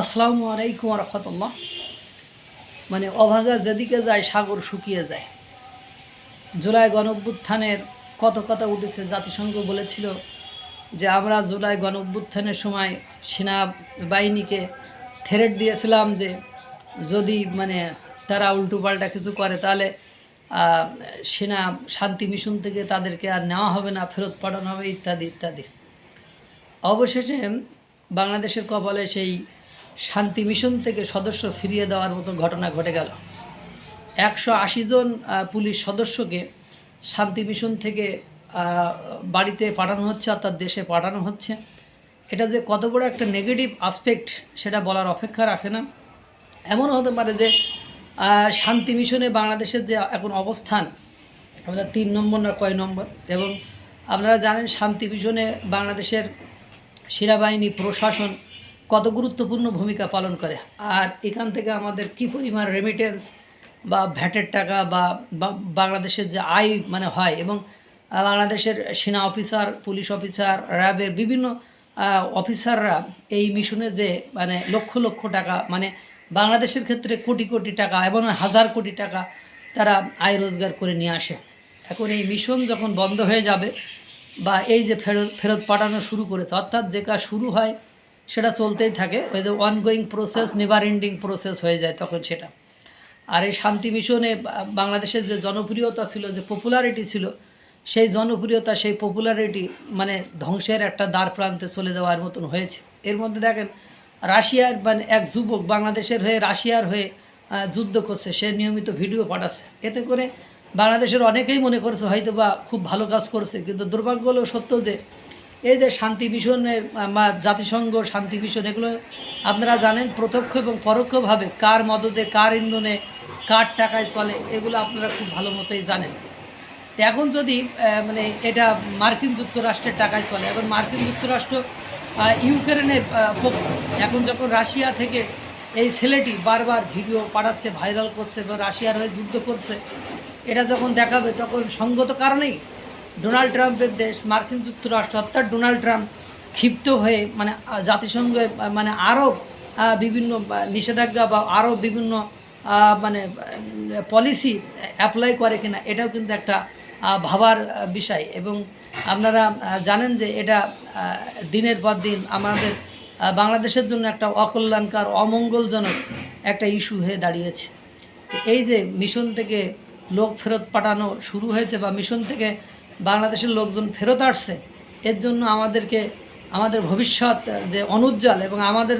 আসসালামু আলাইকুম রহমতুল্লাহ। মানে অভাগা যেদিকে যায়, সাগর শুকিয়ে যায়। জুলাই গণঅভ্যুত্থানের কত কথা উঠেছে, জাতিসংঘ বলেছিল যে আমরা জুলাই গণঅভ্যুত্থানের সময় সেনাবাহিনীকে থ্রেট দিয়েছিলাম যে যদি মানে তারা উল্টোপাল্টা কিছু করে, তাহলে সেনা শান্তি মিশন থেকে তাদেরকে আর নেওয়া হবে না, ফেরত পাঠানো হবে, ইত্যাদি ইত্যাদি। অবশেষে বাংলাদেশের কপালে সেই শান্তি মিশন থেকে সদস্য ফিরিয়ে দেওয়ার মতো ঘটনা ঘটে গেল। একশো আশি জন পুলিশ সদস্যকে শান্তি মিশন থেকে বাড়িতে পাঠানো হচ্ছে, অর্থাৎ দেশে পাঠানো হচ্ছে। এটা যে কত বড় একটা নেগেটিভ আসপেক্ট সেটা বলার অপেক্ষা রাখে না। এমনও হতে পারে যে শান্তি মিশনে বাংলাদেশের যে এখন অবস্থান আমাদের তিন নম্বর না কয় নম্বর, এবং আপনারা জানেন শান্তি মিশনে বাংলাদেশের সেনাবাহিনী, প্রশাসন কত গুরুত্বপূর্ণ ভূমিকা পালন করে। আর এখান থেকে আমাদের কী পরিমাণ রেমিটেন্স বা ভ্যাটের টাকা বা বাংলাদেশের যে আয় মানে হয় এবং বাংলাদেশের সেনা অফিসার পুলিশ অফিসার র্যাবের বিভিন্ন অফিসাররা এই মিশনে যে মানে লক্ষ লক্ষ টাকা মানে বাংলাদেশের ক্ষেত্রে কোটি কোটি টাকা এবং হাজার কোটি টাকা তারা আয় রোজগার করে নিয়ে আসে। এখন এই মিশন যখন বন্ধ হয়ে যাবে বা এই যে ফেরত ফেরত পাঠানো শুরু করেছে, অর্থাৎ যে কাজ শুরু হয় সেটা চলতেই থাকে। ওই যে ongoing process never ending process হয়ে যায় তখন সেটা। আর এই শান্তি মিশনে বাংলাদেশের যে জনপ্রিয়তা ছিল, যে পপুলারিটি ছিল, সেই জনপ্রিয়তা, সেই পপুলারিটি মানে ধ্বংসের একটা দ্বার প্রান্তে চলে যাওয়ার মতন হয়েছে। এর মধ্যে দেখেন, রাশিয়ার মানে এক যুবক বাংলাদেশের হয়ে, রাশিয়ার হয়ে যুদ্ধ করছে। সে নিয়মিত ভিডিও পাঠাচ্ছে। এতে করে বাংলাদেশের অনেকেই মনে করছে হয়তো বা খুব ভালো কাজ করছে। কিন্তু দুর্ভাগ্য হলেও সত্য যে এই যে শান্তি মিশনের জাতিসংঘ, শান্তি মিশন, এগুলো আপনারা জানেন প্রত্যক্ষ এবং পরোক্ষভাবে কার মদদে কার ইন্ধনে, কার টাকায় চলে, এগুলো আপনারা খুব ভালো মতোই জানেন। এখন যদি মানে এটা মার্কিন যুক্তরাষ্ট্রের টাকায় চলে, এখন মার্কিন যুক্তরাষ্ট্র ইউক্রেনের পক্ষ এখন যখন রাশিয়া থেকে এই ছেলেটি বারবার ভিডিও পাঠাচ্ছে, ভাইরাল করছে বা রাশিয়ার হয়ে যুদ্ধ করছে, এটা যখন দেখাবে তখন সঙ্গত কারণেই ডোনাল্ড ট্রাম্পের দেশ, মার্কিন যুক্তরাষ্ট্র, অর্থাৎ ডোনাল্ড ট্রাম্প ক্ষিপ্ত হয়ে মানে জাতিসংঘের মানে আরও বিভিন্ন নিষেধাজ্ঞা বা আরও বিভিন্ন মানে পলিসি অ্যাপ্লাই করে কিনা, এটাও কিন্তু একটা ভাবার বিষয়। এবং আপনারা জানেন যে এটা দিনের পর দিন আমাদের বাংলাদেশের জন্য একটা অকল্যাণকার, অমঙ্গলজনক একটা ইস্যু হয়ে দাঁড়িয়েছে। এই যে মিশন থেকে লোক ফেরত পাঠানো শুরু হয়েছে বা মিশন থেকে বাংলাদেশের লোকজন ফেরত আসছে, এর জন্য আমাদেরকে, আমাদের ভবিষ্যৎ যে অনুজ্জ্বল এবং আমাদের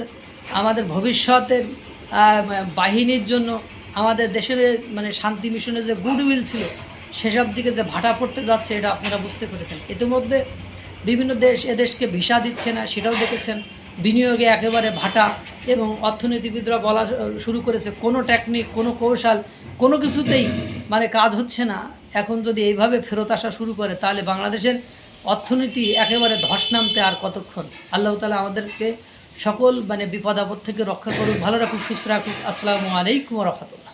আমাদের ভবিষ্যতের বাহিনীর জন্য আমাদের দেশের মানে শান্তি মিশনের যে গুডউইল ছিল, সেসব দিকে যে ভাটা পড়তে যাচ্ছে, এটা আপনারা বুঝতে পেরেছেন। ইতিমধ্যে বিভিন্ন দেশ এদেশকে ভিসা দিচ্ছে না, সেটাও দেখেছেন। বিনিয়োগে একেবারে ভাটা এবং অর্থনীতিবিদরা বলা শুরু করেছে, কোনো টেকনিক কোনো কৌশল, কোনো কিছুতেই মানে কাজ হচ্ছে না। এখন যদি এইভাবে ফেরত আসা শুরু করে, তাহলে বাংলাদেশের অর্থনীতি একেবারে ধস নামতে আর কতক্ষণ? আল্লাহ তালা আমাদেরকে সকল মানে বিপদ আপদ থেকে রক্ষা করুক, ভালো রাখুক, সুস্থ রাখুক। আসসালামু আলাইকুম রহমতুল্লাহ।